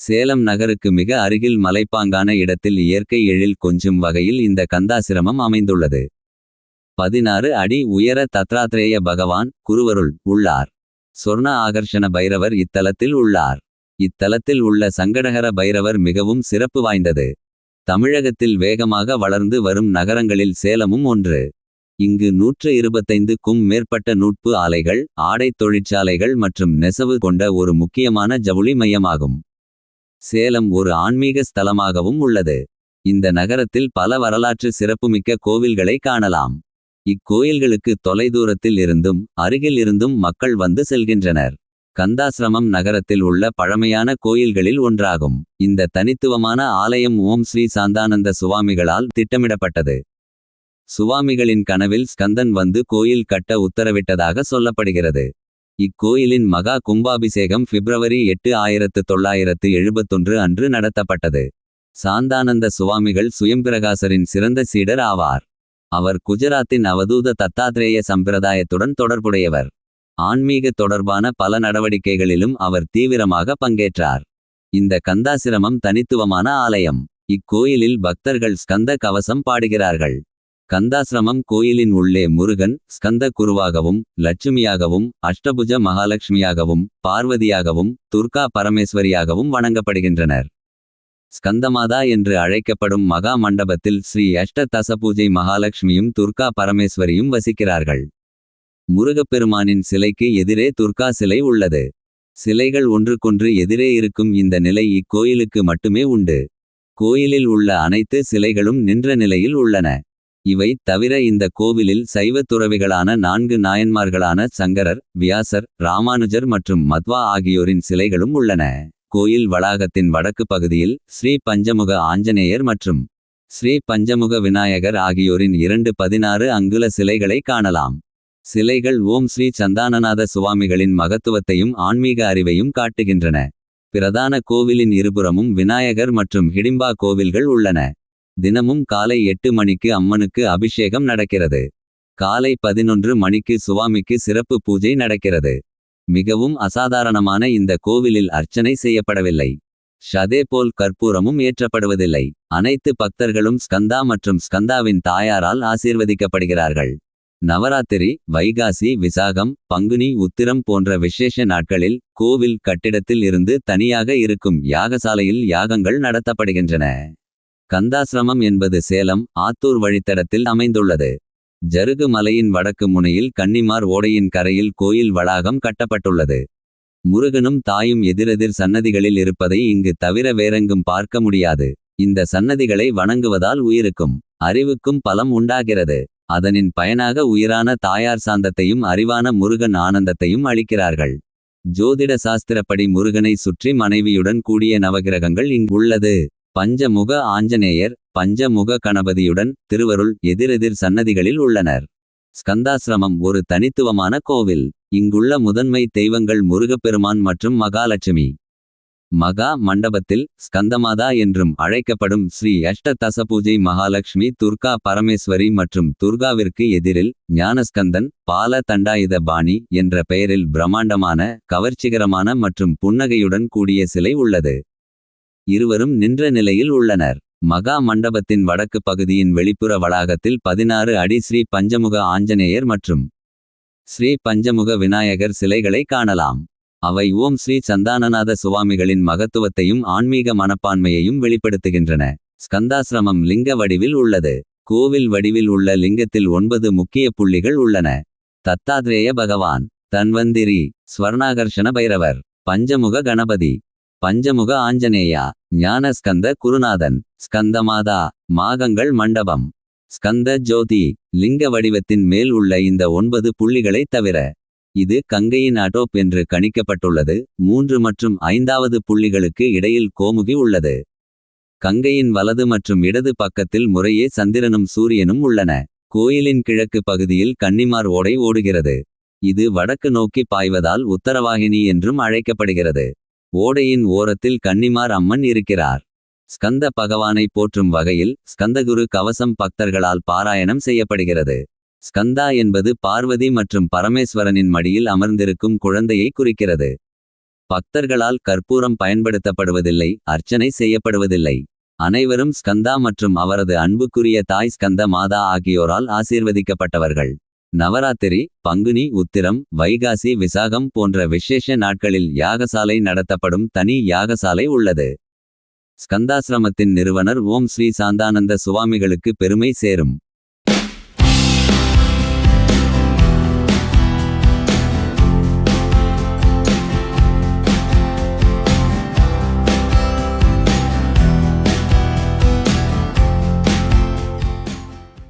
சேலம் நகருக்கு மிக அருகில் மலைப்பாங்கான இடத்தில் இயற்கை எழில் கொஞ்சும் வகையில் இந்த கந்தாசிரமம் அமைந்துள்ளது. பதினாறு அடி உயர தத்ராத்ரேய பகவான் குருவருள் உள்ளார். சொர்ண ஆகர்ஷண பைரவர் இத்தலத்தில் உள்ளார். இத்தலத்தில் உள்ள சங்கடகர பைரவர் மிகவும் சிறப்பு வாய்ந்தது. தமிழகத்தில் வேகமாக வளர்ந்து வரும் நகரங்களில் சேலமும் ஒன்று. இங்கு நூற்று இருபத்தைந்துக்கும் மேற்பட்ட நூட்பு ஆலைகள். ஆடைத் தொழிற்சாலைகள் மற்றும் நெசவு கொண்ட ஒரு முக்கியமான ஜவுளி மையமாகும். சேலம் ஒரு ஆன்மீக ஸ்தலமாகவும் உள்ளது. இந்த நகரத்தில் பல வரலாற்று சிறப்புமிக்க கோவில்களை காணலாம். இக்கோயில்களுக்கு தொலைதூரத்தில் இருந்தும் அருகில் இருந்தும் மக்கள் வந்து செல்கின்றனர். கந்தாசிரமம் நகரத்தில் உள்ள பழமையான கோயில்களில் ஒன்றாகும். இந்த தனித்துவமான ஆலயம் ஓம் ஸ்ரீ சாந்தானந்த சுவாமிகளால் திட்டமிடப்பட்டது. சுவாமிகளின் கனவில் ஸ்கந்தன் வந்து கோயில் கட்ட உத்தரவிட்டதாக சொல்லப்படுகிறது. இக்கோயிலின் மகா கும்பாபிஷேகம் பிப்ரவரி எட்டு ஆயிரத்து தொள்ளாயிரத்து எழுபத்தொன்று அன்று நடத்தப்பட்டது. சாந்தானந்த சுவாமிகள் சுயம்பிரகாசரின் சிறந்த சீடர் ஆவார். அவர் குஜராத்தின் அவதூத தத்தாத்ரேய சம்பிரதாயத்துடன் தொடர்புடையவர். ஆன்மீக தொடர்பான பல நடவடிக்கைகளிலும் அவர் தீவிரமாக பங்கேற்றார். இந்த கந்தாசிரமம் தனித்துவமான ஆலயம். இக்கோயிலில் பக்தர்கள் ஸ்கந்த கவசம் பாடுகிறார்கள். கந்தாசிரமம் கோயிலின் உள்ளே முருகன் ஸ்கந்த குருவாகவும் லட்சுமியாகவும் அஷ்டபுஜ மகாலட்சுமியாகவும் பார்வதியாகவும் துர்கா பரமேஸ்வரியாகவும் வணங்கப்படுகின்றனர். ஸ்கந்தமாதா என்று அழைக்கப்படும் மகா மண்டபத்தில் ஸ்ரீ அஷ்ட தசபூஜை மகாலட்சுமியும் துர்கா பரமேஸ்வரியும் வசிக்கிறார்கள். முருகப்பெருமானின் சிலைக்கு எதிரே துர்கா சிலை உள்ளது. சிலைகள் ஒன்றுக்கொன்று எதிரே இருக்கும் இந்த நிலை இக்கோயிலுக்கு மட்டுமே உண்டு. கோயிலில் உள்ள அனைத்து சிலைகளும் நின்ற நிலையில் உள்ளன. இவை தவிர இந்த கோவிலில் சைவ துறவிகளான நான்கு நாயன்மார்களான சங்கரர் வியாசர் ராமானுஜர் மற்றும் மத்வா ஆகியோரின் சிலைகளும் உள்ளன. கோயில் வளாகத்தின் வடக்கு பகுதியில் ஸ்ரீ பஞ்சமுக ஆஞ்சநேயர் மற்றும் ஸ்ரீ பஞ்சமுக விநாயகர் ஆகியோரின் இரண்டு பதினாறு அங்குல சிலைகளை காணலாம். சிலைகள் ஓம் ஸ்ரீ சந்தானநாத சுவாமிகளின் மகத்துவத்தையும் ஆன்மீக அறிவையும் காட்டுகின்றன. பிரதான கோவிலின் இருபுறமும் விநாயகர் மற்றும் ஹிடிம்பா கோவில்கள் உள்ளன. தினமும் காலை எட்டு மணிக்கு அம்மனுக்கு அபிஷேகம் நடக்கிறது. காலை பதினொன்று மணிக்கு சுவாமிக்கு சிறப்பு பூஜை நடக்கிறது. மிகவும் அசாதாரணமான இந்த கோவிலில் அர்ச்சனை செய்யப்படவில்லை. ஷதேபோல் கற்பூரமும் ஏற்றப்படுவதில்லை. அனைத்து பக்தர்களும் ஸ்கந்தா மற்றும் ஸ்கந்தாவின் தாயாரால் ஆசீர்வதிக்கப்படுகிறார்கள். நவராத்திரி வைகாசி விசாகம் பங்குனி உத்திரம் போன்ற விசேஷ நாட்களில் கோவில் கட்டிடத்தில் இருந்து தனியாக இருக்கும் யாகசாலையில் யாகங்கள் நடத்தப்படுகின்றன. கந்தாசிரமம் என்பது சேலம் ஆத்தூர் வழித்தடத்தில் அமைந்துள்ளது. ஜருகு மலையின் வடக்கு முனையில் கன்னிமார் ஓடையின் கரையில் கோயில் வளாகம் கட்டப்பட்டுள்ளது. முருகனும் தாயும் எதிரெதிர் சன்னதிகளில் இருப்பதை இங்கு தவிர வேறெங்கும் பார்க்க முடியாது. இந்த சன்னதிகளை வணங்குவதால் உயிருக்கும் அறிவுக்கும் பலம் உண்டாகிறது. அதனின் பயனாக உயிரான தாயார் சாந்தத்தையும் அறிவான முருகன் ஆனந்தத்தையும் அளிக்கிறார்கள். ஜோதிட சாஸ்திரப்படி முருகனை சுற்றி மனைவியுடன் கூடிய நவகிரகங்கள் இங்கு உள்ளது. பஞ்சமுக ஆஞ்சநேயர் பஞ்சமுக கணபதியுடன் திருவருள் எதிரெதிர் சன்னதிகளில் உள்ளனர். ஸ்கந்தாசிரமம் ஒரு தனித்துவமான கோவில். இங்குள்ள முதன்மை தெய்வங்கள் முருகப்பெருமான் மற்றும் மகாலட்சுமி. மகா மண்டபத்தில் ஸ்கந்தமாதா என்றும் அழைக்கப்படும் ஸ்ரீ அஷ்ட தசபூஜை மகாலட்சுமி துர்கா பரமேஸ்வரி மற்றும் துர்காவிற்கு எதிரில் ஞானஸ்கந்தன் பால தண்டாயுத பாணி என்ற பெயரில் பிரம்மாண்டமான கவர்ச்சிகரமான மற்றும் புன்னகையுடன் கூடிய சிலை உள்ளது. இருவரும் நின்ற நிலையில் உள்ளனர். மகா மண்டபத்தின் வடக்கு பகுதியின் வெளிப்புற வளாகத்தில் பதினாறு அடி ஸ்ரீ பஞ்சமுக ஆஞ்சநேயர் மற்றும் ஸ்ரீ பஞ்சமுக விநாயகர் சிலைகளை காணலாம். அவை ஓம் ஸ்ரீ சந்தானநாத சுவாமிகளின் மகத்துவத்தையும் ஆன்மீக மனப்பான்மையையும் வெளிப்படுத்துகின்றன. ஸ்கந்தாசிரமம் லிங்க வடிவில் உள்ளது. கோவில் வடிவில் உள்ள லிங்கத்தில் ஒன்பது முக்கிய புள்ளிகள் உள்ளன. தத்தாத்ரேய பகவான் தன்வந்திரி ஸ்வர்ணாகர்ஷண பைரவர் பஞ்சமுக கணபதி பஞ்சமுக ஆஞ்சநேயா ஞான ஸ்கந்த குருநாதன் ஸ்கந்தமாதா மாகங்கள் மண்டபம் ஸ்கந்த ஜோதி லிங்க வடிவத்தின் மேல் உள்ள இந்த ஒன்பது புள்ளிகளைத் தவிர. இது கங்கையின் அடோப் என்று கணிக்கப்பட்டுள்ளது. மூன்று மற்றும் ஐந்தாவது புள்ளிகளுக்கு இடையில் கோமுகி உள்ளது. கங்கையின் வலது மற்றும் இடது பக்கத்தில் முறையே சந்திரனும் சூரியனும் உள்ளன. கோயிலின் கிழக்கு பகுதியில் கன்னிமார் ஓடை ஓடுகிறது. இது வடக்கு நோக்கி பாய்வதால் உத்தரவாகினி என்றும் அழைக்கப்படுகிறது. ஓடையின் ஓரத்தில் கன்னிமார் அம்மன் இருக்கிறார். ஸ்கந்த பகவானை போற்றும் வகையில் ஸ்கந்தகுரு கவசம் பக்தர்களால் பாராயணம் செய்யப்படுகிறது. ஸ்கந்தா என்பது பார்வதி மற்றும் பரமேஸ்வரனின் மடியில் அமர்ந்திருக்கும் குழந்தையை குறிக்கிறது. பக்தர்களால் கற்பூரம் பயன்படுத்தப்படுவதில்லை அர்ச்சனை செய்யப்படுவதில்லை அனைவரும் ஸ்கந்தா மற்றும் அவரது அன்புக்குரிய தாய் ஸ்கந்த மாதா ஆகியோரால் ஆசீர்வதிக்கப்பட்டவர்கள் நவராத்திரி பங்குனி உத்திரம் வைகாசி விசாகம் போன்ற விசேஷ நாட்களில் யாகசாலை நடத்தப்படும் தனி யாகசாலை உள்ளது. ஸ்கந்தாசிரமத்தின் நிறுவனர் ஓம் ஸ்ரீ சாந்தானந்த சுவாமிகளுக்கு பெருமை சேரும்.